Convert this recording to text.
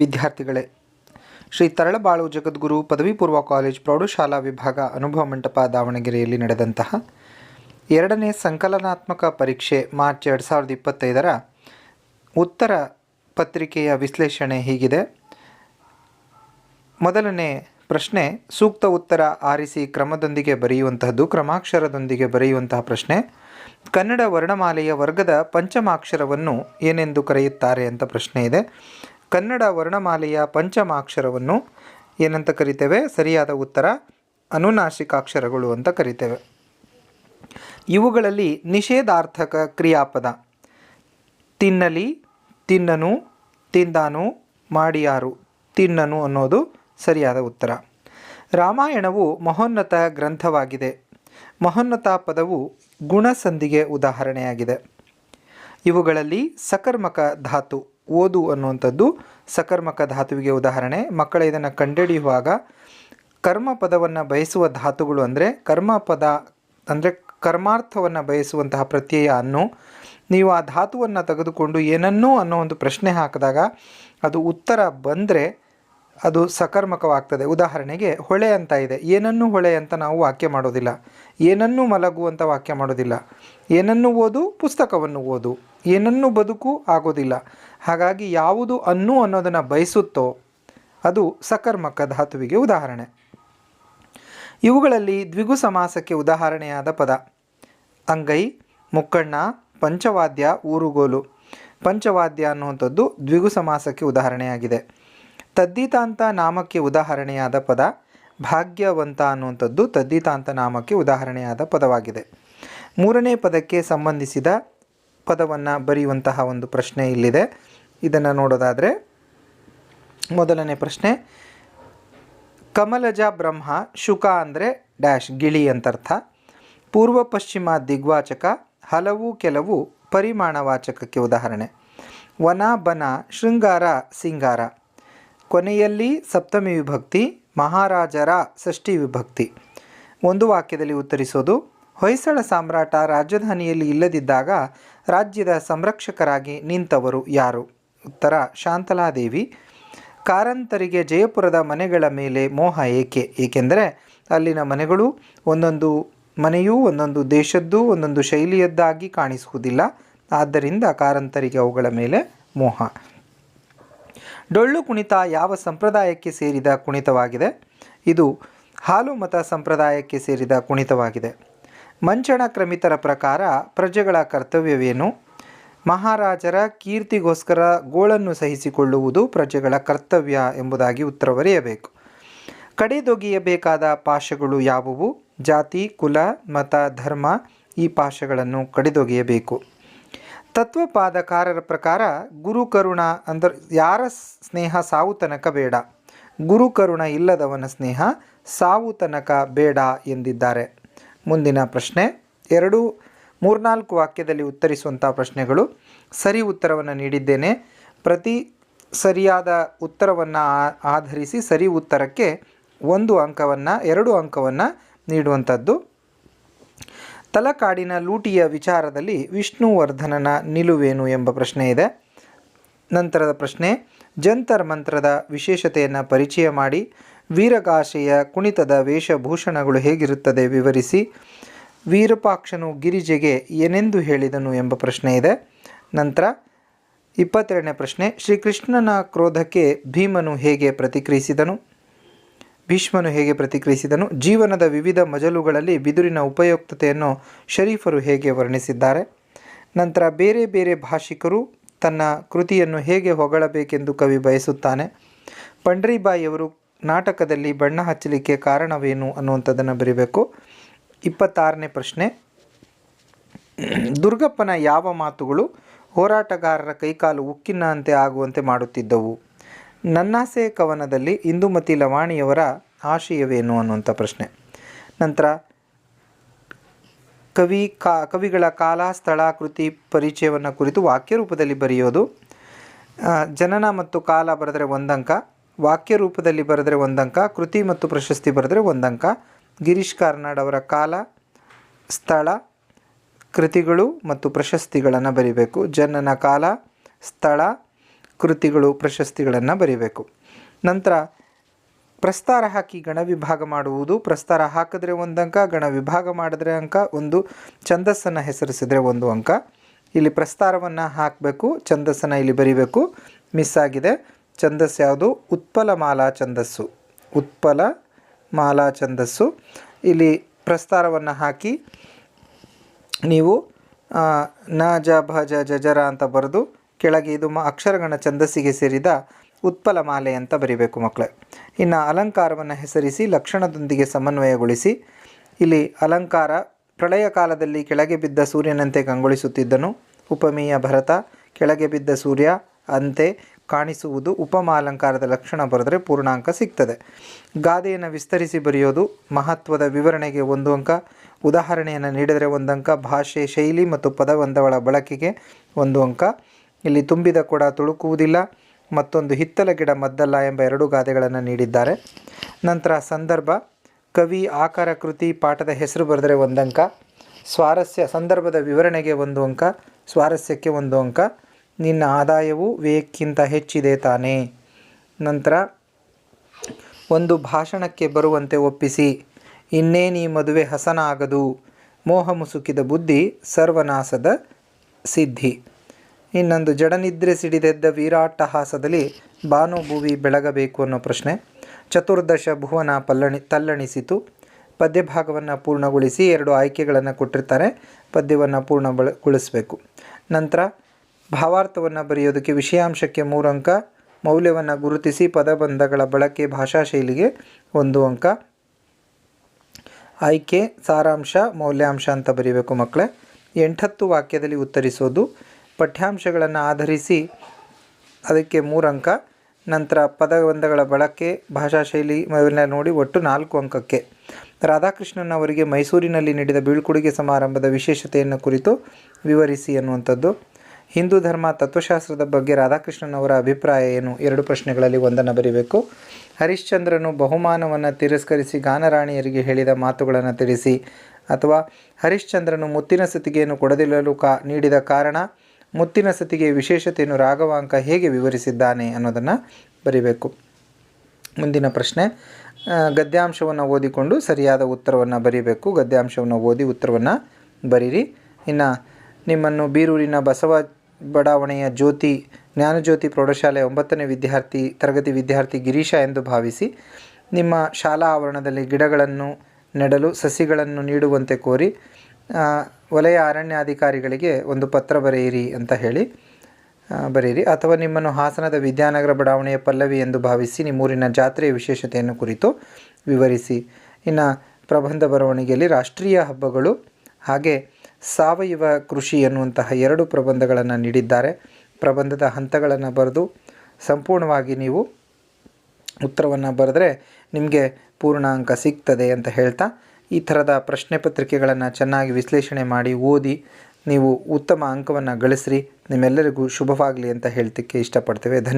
ವಿದ್ಯಾರ್ಥಿಗಳೇ. ಶ್ರೀ ತರಳಬಾಳು ಜಗದ್ಗುರು ಪದವಿ ಪೂರ್ವ ಕಾಲೇಜ್ ಪ್ರೌಢಶಾಲಾ ವಿಭಾಗ ಅನುಭವ ಮಂಟಪ ದಾವಣಗೆರೆಯಲ್ಲಿ ನಡೆದಂತಹ ಎರಡನೇ ಸಂಕಲನಾತ್ಮಕ ಪರೀಕ್ಷೆ ಮಾರ್ಚ್ ಎರಡು ಸಾವಿರದ ಇಪ್ಪತ್ತೈದರ ಉತ್ತರ ಪತ್ರಿಕೆಯ ವಿಶ್ಲೇಷಣೆ ಹೀಗಿದೆ. ಮೊದಲನೇ ಪ್ರಶ್ನೆ, ಸೂಕ್ತ ಉತ್ತರ ಆರಿಸಿ ಕ್ರಮದೊಂದಿಗೆ ಬರೆಯುವಂತಹದ್ದು ಕ್ರಮಾಕ್ಷರದೊಂದಿಗೆ ಬರೆಯುವಂತಹ ಪ್ರಶ್ನೆ, ಕನ್ನಡ ವರ್ಣಮಾಲೆಯ ವರ್ಗದ ಪಂಚಮಾಕ್ಷರವನ್ನು ಏನೆಂದು ಕರೆಯುತ್ತಾರೆ ಅಂತ ಪ್ರಶ್ನೆ ಇದೆ. ಕನ್ನಡ ವರ್ಣಮಾಲೆಯ ಪಂಚಮಾಕ್ಷರವನ್ನು ಏನಂತ ಕರಿತೇವೆ? ಸರಿಯಾದ ಉತ್ತರ ಅನುನಾಶಿಕಾಕ್ಷರಗಳು ಅಂತ ಕರಿತೇವೆ. ಇವುಗಳಲ್ಲಿ ನಿಷೇಧಾರ್ಥಕ ಕ್ರಿಯಾಪದ. ತಿನ್ನಲಿ, ತಿನ್ನನು, ತಿಂದಾನು, ಮಾಡಿಯಾರು, ತಿನ್ನನು ಅನ್ನೋದು ಸರಿಯಾದ ಉತ್ತರ. ರಾಮಾಯಣವು ಮಹೋನ್ನತ ಗ್ರಂಥವಾಗಿದೆ. ಮಹೋನ್ನತ ಪದವು ಗುಣಸಂಧಿಗೆ ಉದಾಹರಣೆಯಾಗಿದೆ. ಇವುಗಳಲ್ಲಿ ಸಕರ್ಮಕ ಧಾತು ಓದು ಅನ್ನುವಂಥದ್ದು ಸಕರ್ಮಕ ಧಾತುವಿಗೆ ಉದಾಹರಣೆ. ಮಕ್ಕಳ, ಇದನ್ನು ಕಂಡುಹಿಡಿಯುವಾಗ ಕರ್ಮ ಪದವನ್ನು ಬಯಸುವ ಧಾತುಗಳು ಅಂದರೆ ಕರ್ಮ ಪದ ಅಂದರೆ ಕರ್ಮಾರ್ಥವನ್ನು ಬಯಸುವಂತಹ ಪ್ರತ್ಯಯ ಅನ್ನು. ನೀವು ಆ ಧಾತುವನ್ನು ತೆಗೆದುಕೊಂಡು ಏನನ್ನೂ ಅನ್ನೋ ಒಂದು ಪ್ರಶ್ನೆ ಹಾಕಿದಾಗ ಅದು ಉತ್ತರ ಬಂದರೆ ಅದು ಸಕರ್ಮಕವಾಗ್ತದೆ. ಉದಾಹರಣೆಗೆ ಹೊಳೆ ಅಂತ ಇದೆ. ಏನನ್ನು ಹೊಳೆ ಅಂತ ನಾವು ವಾಕ್ಯ ಮಾಡೋದಿಲ್ಲ. ಏನನ್ನು ಮಲಗು ಅಂತ ವಾಕ್ಯ ಮಾಡೋದಿಲ್ಲ. ಏನನ್ನು ಓದು? ಪುಸ್ತಕವನ್ನು ಓದು. ಏನನ್ನು ಬದುಕು ಆಗೋದಿಲ್ಲ. ಹಾಗಾಗಿ ಯಾವುದು ಅನ್ನು ಅನ್ನೋದನ್ನು ಬಯಸುತ್ತೋ ಅದು ಸಕರ್ಮಕ ಧಾತುವಿಗೆ ಉದಾಹರಣೆ. ಇವುಗಳಲ್ಲಿ ದ್ವಿಗು ಸಮಾಸಕ್ಕೆ ಉದಾಹರಣೆಯಾದ ಪದ. ಅಂಗೈ, ಮುಕ್ಕಣ್ಣ, ಪಂಚವಾದ್ಯ, ಊರುಗೋಲು. ಪಂಚವಾದ್ಯ ಅನ್ನುವಂಥದ್ದು ದ್ವಿಗು ಸಮಾಸಕ್ಕೆ ಉದಾಹರಣೆಯಾಗಿದೆ. ತದ್ದಿತಾಂತ ನಾಮಕ್ಕೆ ಉದಾಹರಣೆಯಾದ ಪದ. ಭಾಗ್ಯವಂತ ಅನ್ನುವಂಥದ್ದು ತದ್ದಿತಾಂತ ನಾಮಕ್ಕೆ ಉದಾಹರಣೆಯಾದ ಪದವಾಗಿದೆ. ಮೂರನೇ ಪದಕ್ಕೆ ಸಂಬಂಧಿಸಿದ ಪದವನ್ನು ಬರೆಯುವಂತಹ ಒಂದು ಪ್ರಶ್ನೆ ಇಲ್ಲಿದೆ. ಇದನ್ನು ನೋಡೋದಾದರೆ, ಮೊದಲನೇ ಪ್ರಶ್ನೆ, ಕಮಲಜ ಬ್ರಹ್ಮ ಶುಕ ಅಂದರೆ ಡ್ಯಾಶ್ ಗಿಳಿ ಅಂತರ್ಥ. ಪೂರ್ವ ಪಶ್ಚಿಮ ದಿಗ್ವಾಚಕ, ಹಲವು ಕೆಲವು ಪರಿಮಾಣವಾಚಕಕ್ಕೆ ಉದಾಹರಣೆ. ವನ, ಬನ, ಶೃಂಗಾರ, ಸಿಂಗಾರ. ಕೊನೆಯಲ್ಲಿ ಸಪ್ತಮಿ ವಿಭಕ್ತಿ, ಮಹಾರಾಜರ ಷಷ್ಠಿ ವಿಭಕ್ತಿ. ಒಂದು ವಾಕ್ಯದಲ್ಲಿ ಉತ್ತರಿಸೋದು, ಹೊಯ್ಸಳ ಸಾಮ್ರಾಟ ರಾಜಧಾನಿಯಲ್ಲಿ ಇಲ್ಲದಿದ್ದಾಗ ರಾಜ್ಯದ ಸಂರಕ್ಷಕರಾಗಿ ನಿಂತವರು ಯಾರು? ಉತ್ತರ, ಶಾಂತಲಾದೇವಿ. ಕಾರಂತರಿಗೆ ಜಯಪುರದ ಮನೆಗಳ ಮೇಲೆ ಮೋಹ ಏಕೆ? ಏಕೆಂದರೆ ಅಲ್ಲಿನ ಮನೆಗಳು ಒಂದೊಂದು ಮನೆಯೂ ಒಂದೊಂದು ದೇಶದ್ದು, ಒಂದೊಂದು ಶೈಲಿಯದ್ದಾಗಿ ಕಾಣಿಸುವುದಿಲ್ಲ. ಆದ್ದರಿಂದ ಕಾರಂತರಿಗೆ ಅವುಗಳ ಮೇಲೆ ಮೋಹ. ಡೊಳ್ಳು ಕುಣಿತ ಯಾವ ಸಂಪ್ರದಾಯಕ್ಕೆ ಸೇರಿದ ಕುಣಿತವಾಗಿದೆ? ಇದು ಹಾಲು ಮತ ಸಂಪ್ರದಾಯಕ್ಕೆ ಸೇರಿದ ಕುಣಿತವಾಗಿದೆ. ಮಂಚಣ ಕ್ರಮಿತರ ಪ್ರಕಾರ ಪ್ರಜೆಗಳ ಕರ್ತವ್ಯವೇನು? ಮಹಾರಾಜರ ಕೀರ್ತಿಗೋಸ್ಕರ ಗೋಳನ್ನು ಸಹಿಸಿಕೊಳ್ಳುವುದು ಪ್ರಜೆಗಳ ಕರ್ತವ್ಯ ಎಂಬುದಾಗಿ ಉತ್ತರ ಬರೆಯಬೇಕು ಕಡೆದೊಗೆಯಬೇಕಾದ ಪಾಶಗಳು ಯಾವುವು? ಜಾತಿ, ಕುಲ, ಮತ, ಧರ್ಮ ಈ ಪಾಶಗಳನ್ನು ಕಡೆದೊಗೆಯಬೇಕು. ತತ್ವಪಾದಕಾರರ ಪ್ರಕಾರ ಗುರುಕರುಣ ಅಂದರೆ ಯಾರ ಸ್ನೇಹ ಸಾವು ತನಕ ಬೇಡ. ಗುರುಕರುಣ ಇಲ್ಲದವನ ಸ್ನೇಹ ಸಾವು ತನಕ ಬೇಡ ಎಂದಿದ್ದಾರೆ. ಮುಂದಿನ ಪ್ರಶ್ನೆ. ಎರಡು, ಮೂರ್ನಾಲ್ಕು ವಾಕ್ಯದಲ್ಲಿ ಉತ್ತರಿಸುವಂಥ ಪ್ರಶ್ನೆಗಳು. ಸರಿ ಉತ್ತರವನ್ನು ನೀಡಿದ್ದೇನೆ. ಪ್ರತಿ ಸರಿಯಾದ ಉತ್ತರವನ್ನು ಆಧರಿಸಿ ಸರಿ ಉತ್ತರಕ್ಕೆ ಒಂದು ಅಂಕವನ್ನು, ಎರಡು ಅಂಕವನ್ನು ನೀಡುವಂಥದ್ದು. ತಲಕಾಡಿನ ಲೂಟಿಯ ವಿಚಾರದಲ್ಲಿ ವಿಷ್ಣುವರ್ಧನನ ನಿಲುವೇನು ಎಂಬ ಪ್ರಶ್ನೆ ಇದೆ. ನಂತರದ ಪ್ರಶ್ನೆ, ಜಂತರ್ ಮಂತ್ರದ ವಿಶೇಷತೆಯನ್ನು ಪರಿಚಯ ಮಾಡಿ. ವೀರಗಾಶೆಯ ಕುಣಿತದ ವೇಷಭೂಷಣಗಳು ಹೇಗಿರುತ್ತದೆ ವಿವರಿಸಿ. ವೀರಪಾಕ್ಷನು ಗಿರಿಜೆಗೆ ಏನೆಂದು ಹೇಳಿದನು ಎಂಬ ಪ್ರಶ್ನೆ ಇದೆ. ನಂತರ ಇಪ್ಪತ್ತೆರಡನೇ ಪ್ರಶ್ನೆ, ಶ್ರೀಕೃಷ್ಣನ ಕ್ರೋಧಕ್ಕೆ ಭೀಮನು ಹೇಗೆ ಪ್ರತಿಕ್ರಿಯಿಸಿದನು? ಭೀಷ್ಮನು ಹೇಗೆ ಪ್ರತಿಕ್ರಿಯಿಸಿದನು? ಜೀವನದ ವಿವಿಧ ಮಜಲುಗಳಲ್ಲಿ ಬಿದುರಿನ ಉಪಯುಕ್ತತೆಯನ್ನು ಶರೀಫರು ಹೇಗೆ ವರ್ಣಿಸಿದ್ದಾರೆ? ನಂತರ ಬೇರೆ ಬೇರೆ ಭಾಷಿಕರು ತನ್ನ ಕೃತಿಯನ್ನು ಹೇಗೆ ಹೊಗಳಬೇಕೆಂದು ಕವಿ ಬಯಸುತ್ತಾನೆ? ಪಂಡ್ರಿಬಾಯಿಯವರು ನಾಟಕದಲ್ಲಿ ಬಣ್ಣ ಹಚ್ಚಲಿಕ್ಕೆ ಕಾರಣವೇನು ಅನ್ನುವಂಥದ್ದನ್ನು ಬರೀಬೇಕು. ಇಪ್ಪತ್ತಾರನೇ ಪ್ರಶ್ನೆ. ದುರ್ಗಪ್ಪನ ಯಾವ ಮಾತುಗಳು ಹೋರಾಟಗಾರರ ಕೈಕಾಲು ಉಕ್ಕಿನಂತೆ ಆಗುವಂತೆ ಮಾಡುತ್ತಿದ್ದವು? ನನ್ನಾಸೆ ಕವನದಲ್ಲಿ ಇಂದುಮತಿ ಲವಾಣಿಯವರ ಆಶಯವೇನು ಅನ್ನುವಂಥ ಪ್ರಶ್ನೆ. ನಂತರ, ಕವಿ ಕಾ, ಕವಿಗಳ ಕಾಲ ಸ್ಥಳ ಕೃತಿ ಪರಿಚಯವನ್ನು ಕುರಿತು ವಾಕ್ಯ ರೂಪದಲ್ಲಿ ಬರೆಯೋದು ಜನನ ಮತ್ತು ಕಾಲ ಬರೆದರೆ ಒಂದಂಕ. ವಾಕ್ಯ ರೂಪದಲ್ಲಿ ಬರೆದರೆ ಒಂದಂಕ, ಕೃತಿ ಮತ್ತು ಪ್ರಶಸ್ತಿ ಬರೆದರೆ ಒಂದಂಕ. ಗಿರೀಶ್ ಕಾರ್ನಾಡ್ ಅವರ ಕಾಲ, ಸ್ಥಳ, ಕೃತಿಗಳು ಮತ್ತು ಪ್ರಶಸ್ತಿಗಳನ್ನು ಬರಿಬೇಕು. ಜನನ ಕಾಲ, ಸ್ಥಳ, ಕೃತಿಗಳು, ಪ್ರಶಸ್ತಿಗಳನ್ನು ಬರಿಬೇಕು. ನಂತರ ಪ್ರಸ್ತಾರ ಹಾಕಿ ಗಣ ವಿಭಾಗ ಮಾಡುವುದು. ಪ್ರಸ್ತಾರ ಹಾಕಿದ್ರೆ ಒಂದು ಅಂಕ ಗಣ ವಿಭಾಗ ಮಾಡಿದ್ರೆ ಅಂಕ. ಒಂದು, ಛಂದಸ್ಸನ್ನು ಹೆಸರಿಸಿದರೆ ಒಂದು ಅಂಕ. ಇಲ್ಲಿ ಪ್ರಸ್ತಾರವನ್ನು ಹಾಕಬೇಕು, ಛಂದಸ್ಸನ್ನು ಇಲ್ಲಿ ಬರಿಬೇಕು. ಮಿಸ್ ಆಗಿದೆ. ಛಂದಸ್ಸು ಯಾವುದು? ಉತ್ಪಲ ಮಾಲಾ ಛಂದಸ್ಸು. ಉತ್ಪಲ ಮಾಲಾ ಛಂದಸ್ಸು. ಇಲ್ಲಿ ಪ್ರಸ್ತಾರವನ್ನು ಹಾಕಿ ನೀವು ನ, ಜ, ಭ, ಜ ಜರ ಅಂತ ಬರೆದು ಕೆಳಗೆ ಇದು ಮ, ಅಕ್ಷರಗಣ ಛಂದಸ್ಸಿಗೆ ಸೇರಿದ ಉತ್ಪಲ ಮಾಲೆ ಅಂತ ಬರಿಬೇಕು ಮಕ್ಕಳೇ ಇನ್ನು ಅಲಂಕಾರವನ್ನು ಹೆಸರಿಸಿ, ಲಕ್ಷಣದೊಂದಿಗೆ ಸಮನ್ವಯಗೊಳಿಸಿ. ಇಲ್ಲಿ ಅಲಂಕಾರ ಪ್ರಳಯ ಕಾಲದಲ್ಲಿ ಕೆಳಗೆ ಬಿದ್ದ ಸೂರ್ಯನಂತೆ ಕಂಗೊಳಿಸುತ್ತಿದ್ದನು. ಉಪಮೇಯ ಭರತ, ಕೆಳಗೆ ಬಿದ್ದ ಸೂರ್ಯ, ಅಂತೆ ಕಾಣಿಸುವುದು ಉಪಮಾಲಂಕಾರದ ಲಕ್ಷಣ ಬರೆದರೆ ಪೂರ್ಣಾಂಕ ಸಿಗ್ತದೆ. ಗಾದೆಯನ್ನು ವಿಸ್ತರಿಸಿ ಬರೆಯೋದು ಮಹತ್ವದ ವಿವರಣೆಗೆ ಒಂದು ಅಂಕ, ಉದಾಹರಣೆಯನ್ನು ನೀಡಿದರೆ ಒಂದು ಅಂಕ, ಭಾಷೆ, ಶೈಲಿ ಮತ್ತು ಪದಬಂಧಗಳ ಬಳಕೆಗೆ ಒಂದು ಅಂಕ. ಇಲ್ಲಿ ತುಂಬಿದ ಕೊಡ ತುಳುಕುವುದಿಲ್ಲ, ಮತ್ತೊಂದು ಹಿತ್ತಲ ಗಿಡ ಮದ್ದಲ್ಲ ಎಂಬ ಎರಡು ಗಾದೆಗಳನ್ನು ನೀಡಿದ್ದಾರೆ. ನಂತರ ಸಂದರ್ಭ, ಕವಿ, ಆಕಾರ, ಕೃತಿ, ಪಾಠದ ಹೆಸರು ಬರೆದರೆ ಒಂದು ಅಂಕ. ಸ್ವಾರಸ್ಯ, ಸಂದರ್ಭದ ವಿವರಣೆಗೆ ಒಂದು ಅಂಕ, ಸ್ವಾರಸ್ಯಕ್ಕೆ ಒಂದು ಅಂಕ. ನಿನ್ನ ಆದಾಯವು ವ್ಯಯಕ್ಕಿಂತ ಹೆಚ್ಚಿದೆ ತಾನೇ. ನಂತರ, ಒಂದು ಭಾಷಣಕ್ಕೆ ಬರುವಂತೆ ಒಪ್ಪಿಸಿ, ಇನ್ನೇ ನೀ ಮದುವೆ ಹಸನ ಆಗದು ಮೋಹ ಮುಸುಕಿದ ಬುದ್ಧಿ ಸರ್ವನಾಶದ ಸಿದ್ಧಿ. ಇನ್ನೊಂದು ಜಡನಿದ್ರೆ ಸಿಡಿದೆದ್ದ ವೀರಾಟ್ಟಹಾಸದಲ್ಲಿ ಭಾನುಭೂವಿ ಭುವಿ ಬೆಳಗಬೇಕು ಅನ್ನೋ ಪ್ರಶ್ನೆ. ಚತುರ್ದಶ ಭುವನ ಪಲ್ಲಣಿ, ತಲ್ಲಣಿಸಿತು. ಪದ್ಯಭಾಗವನ್ನು ಪೂರ್ಣಗೊಳಿಸಿ ಎರಡು ಆಯ್ಕೆಗಳನ್ನು ಕೊಟ್ಟಿರ್ತಾರೆ. ಪದ್ಯವನ್ನು ಪೂರ್ಣಗೊಳಿಸಬೇಕು. ನಂತರ ಭಾವಾರ್ಥವನ್ನು ಬರೆಯೋದಕ್ಕೆ ವಿಷಯಾಂಶಕ್ಕೆ ಮೂರು ಅಂಕ ಮೌಲ್ಯವನ್ನು ಗುರುತಿಸಿ ಪದಬಂಧಗಳ ಬಳಕೆ ಭಾಷಾ ಶೈಲಿಗೆ ಒಂದು ಅಂಕ. ಆಯ್ಕೆ, ಸಾರಾಂಶ, ಮೌಲ್ಯಾಂಶ ಅಂತ ಬರೀಬೇಕು ಮಕ್ಕಳೇ ಎಂಟತ್ತು ವಾಕ್ಯದಲ್ಲಿ ಉತ್ತರಿಸೋದು. ಪಠ್ಯಾಂಶಗಳನ್ನು ಆಧರಿಸಿ ಅದಕ್ಕೆ ಮೂರು ಅಂಕ ನಂತರ ಪದಬಂಧಗಳ ಬಳಕೆ, ಭಾಷಾ ಶೈಲಿ ಇವೆಲ್ಲ ನೋಡಿ ಒಟ್ಟು ನಾಲ್ಕು ಅಂಕಕ್ಕೆ. ರಾಧಾಕೃಷ್ಣನ್ ಅವರಿಗೆ ಮೈಸೂರಿನಲ್ಲಿ ನೀಡಿದ ಬೀಳ್ಕೊಡುಗೆ ಸಮಾರಂಭದ ವಿಶೇಷತೆಯನ್ನು ಕುರಿತು ವಿವರಿಸಿ ಅನ್ನುವಂಥದ್ದು. ಹಿಂದೂ ಧರ್ಮ ತತ್ವಶಾಸ್ತ್ರದ ಬಗ್ಗೆ ರಾಧಾಕೃಷ್ಣನವರ ಅಭಿಪ್ರಾಯ ಏನು? ಎರಡು ಪ್ರಶ್ನೆಗಳಲ್ಲಿ ಒಂದನ್ನು ಬರೀಬೇಕು. ಹರಿಶ್ಚಂದ್ರನು ಬಹುಮಾನವನ್ನು ತಿರಸ್ಕರಿಸಿ ಗಾನರಾಣಿಯರಿಗೆ ಹೇಳಿದ ಮಾತುಗಳನ್ನು ತಿಳಿಸಿ. ಅಥವಾ ಹರಿಶ್ಚಂದ್ರನು ಮುತ್ತಿನ ಸತಿಗೆಯನ್ನು ಕೊಡದಿರಲು ಕಾ ನೀಡಿದ ಕಾರಣ ಮುತ್ತಿನ ಸತಿಗೆ ವಿಶೇಷತೆಯನ್ನು ರಾಘವಾಂಕ ಹೇಗೆ ವಿವರಿಸಿದ್ದಾನೆ ಅನ್ನೋದನ್ನು ಬರಿಬೇಕು. ಮುಂದಿನ ಪ್ರಶ್ನೆ ಗದ್ಯಾಂಶವನ್ನು ಓದಿಕೊಂಡು ಸರಿಯಾದ ಉತ್ತರವನ್ನು ಬರೀಬೇಕು. ಗದ್ಯಾಂಶವನ್ನು ಓದಿ ಉತ್ತರವನ್ನು ಬರೀರಿ. ಇನ್ನು ನಿಮ್ಮನ್ನು ಬೀರೂರಿನ ಬಸವ ಬಡಾವಣೆಯ ಜ್ಯೋತಿ, ಜ್ಞಾನಜ್ಯೋತಿ ಪ್ರೌಢಶಾಲೆ ಒಂಬತ್ತನೇ ವಿದ್ಯಾರ್ಥಿ ತರಗತಿ ವಿದ್ಯಾರ್ಥಿ ಗಿರೀಶ ಎಂದು ಭಾವಿಸಿ, ನಿಮ್ಮ ಶಾಲಾ ಆವರಣದಲ್ಲಿ ಗಿಡಗಳನ್ನು ನೆಡಲು ಸಸಿಗಳನ್ನು ನೀಡುವಂತೆ ಕೋರಿ ವಲಯ ಅರಣ್ಯಾಧಿಕಾರಿಗಳಿಗೆ ಒಂದು ಪತ್ರ ಬರೆಯಿರಿ ಅಂತ ಹೇಳಿ ಬರೆಯಿರಿ. ಅಥವಾ ನಿಮ್ಮನ್ನು ಹಾಸನದ ವಿದ್ಯಾನಗರ ಬಡಾವಣೆಯ ಪಲ್ಲವಿ ಎಂದು ಭಾವಿಸಿ ನಿಮ್ಮೂರಿನ ಜಾತ್ರೆಯ ವಿಶೇಷತೆಯನ್ನು ಕುರಿತು ವಿವರಿಸಿ. ಇನ್ನು ಪ್ರಬಂಧ ಬರವಣಿಗೆಯಲ್ಲಿ ರಾಷ್ಟ್ರೀಯ ಹಬ್ಬಗಳು ಹಾಗೆ ಸಾವಯವ ಕೃಷಿ ಎನ್ನುವಂತಹ ಎರಡು ಪ್ರಬಂಧಗಳನ್ನು ನೀಡಿದ್ದಾರೆ. ಪ್ರಬಂಧದ ಹಂತಗಳನ್ನು ಬರೆದು ಸಂಪೂರ್ಣವಾಗಿ ನೀವು ಉತ್ತರವನ್ನು ಬರೆದ್ರೆ ನಿಮಗೆ ಪೂರ್ಣ ಅಂಕ ಸಿಗ್ತದೆ ಅಂತ ಹೇಳ್ತಾ, ಈ ಥರದ ಪ್ರಶ್ನೆ ಪತ್ರಿಕೆಗಳನ್ನು ಚೆನ್ನಾಗಿ ವಿಶ್ಲೇಷಣೆ ಮಾಡಿ ಓದಿ, ನೀವು ಉತ್ತಮ ಅಂಕವನ್ನು ಗಳಿಸ್ರಿ. ನಿಮ್ಮೆಲ್ಲರಿಗೂ ಶುಭವಾಗಲಿ ಅಂತ ಹೇಳ್ತಿಕ್ಕೆ ಇಷ್ಟಪಡ್ತೇವೆ. ಧನ್ಯವಾದ.